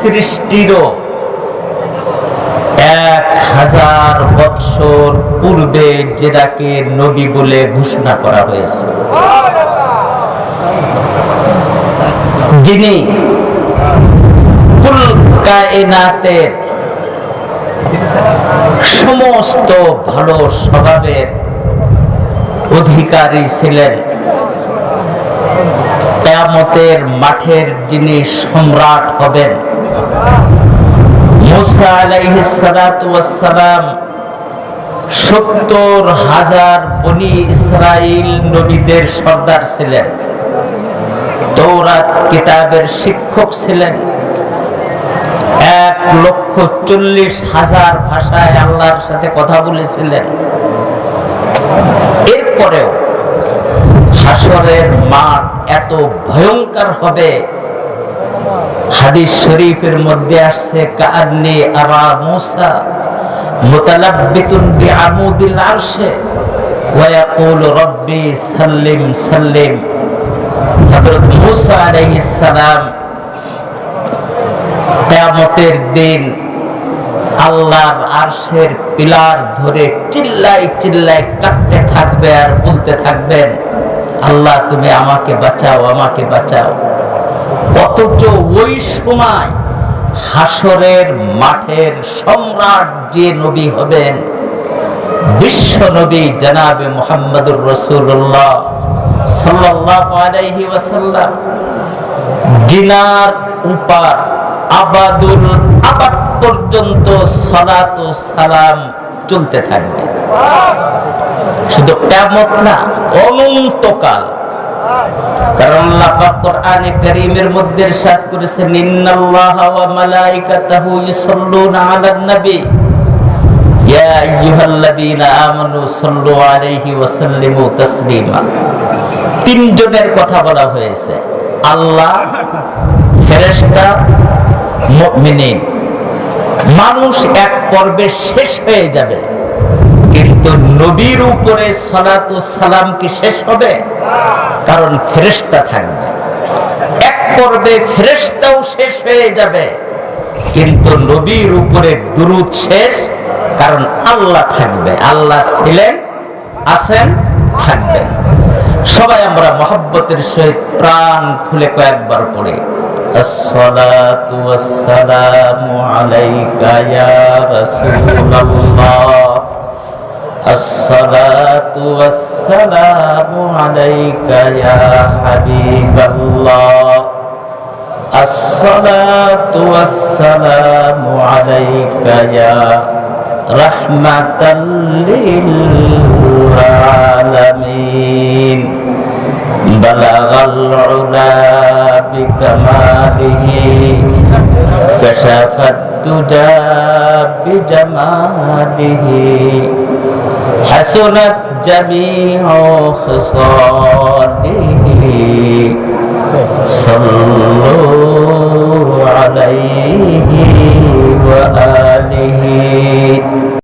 সৃষ্টিরও এক হাজার বৎসর পূর্বে যেটাকে নবী বলে ঘোষণা করা হয়েছে। যিনি কুল কায়নাতের সমস্ত ভালো স্বভাবের অধিকারী ছিলেন, কেয়ামতের মাঠের যিনি সম্রাট হবেন মুসা আলাইহিস সালাতু ওয়াস সালাম সত্তর হাজার বনি ইসরাইল নবীদের সর্দার ছিলেন। তৌরাত কিতাবের শিক্ষক ছিলেন। এক লক্ষ চল্লিশ হাজার ভাষায় আল্লাহর সাথে কথা বলেছিলেন। এরপরেও হাসরের মাঠ এত ভয়ঙ্কর হবে হাদিস শরীফের মধ্যে আসছে কান্নি আরা মুসা মুতালাব্বিতুন বিআমুদিল আরশে ওয়া ইয়াকুলু রব্বি সাল্লিম সাল্লিম। হযরত মুসা আলাইহিস সালাম কিয়ামতের দিন আল্লাহর আরশের পিলার ধরে চিল্লাই চিল্লাই কাঁদতে থাকবে আর বলতে থাকবেন, আল্লাহ, তুমি আমাকে বাঁচাও আমাকে বাঁচাও। অথচ ওই সময় হাসরের মাঠের সম্রাট যে নবী হবেন, বিশ্ব নবী জনাবে মোহাম্মদুর রসুল্লাহ পর্যন্ত চলতে শুধু কিয়ামত না, অনন্তকাল কারণ আল্লাহ কোরআনে কারীমের মধ্যে ইরশাদ করেছেন, ইন্নাল্লাহা ওয়া মালাইকাতাহু ইউসাল্লুনা আলান নবী। ইয়া আইয়ুহাল্লাযীনা আমানু সাল্লু আলাইহি ওয়া সাল্লিমু তাসলিমা। তিনজনের কথা বলা হয়েছে। আল্লাহ, ফেরেশতা, মুমিনিন। মানুষ এক পর্বে শেষ হয়ে যাবে। নবীর উপরে সালাত ও সালাম কি শেষ হবে কারণ ফেরেশতা থাকবে এক পর্বে ফেরেশতাও শেষ হয়ে যাবে কিন্তু নবীর উপরে দুরুদ শেষ কারণ আল্লাহ থাকবে আল্লাহ ছিলেন আছেন থাকবেন সবাই আমরা মহব্বতের সহিত প্রাণ খুলে কয়েকবার পড়ে الصلاة والسلام عليك يا رسول الله الصلاة والسلام عليك يا حبيب الله. الصلاة والسلام عليك يا رحمة للعالمين. بلغ العلا بكماله كشف الدجى بجماله. حسنت جميع خصاله صلى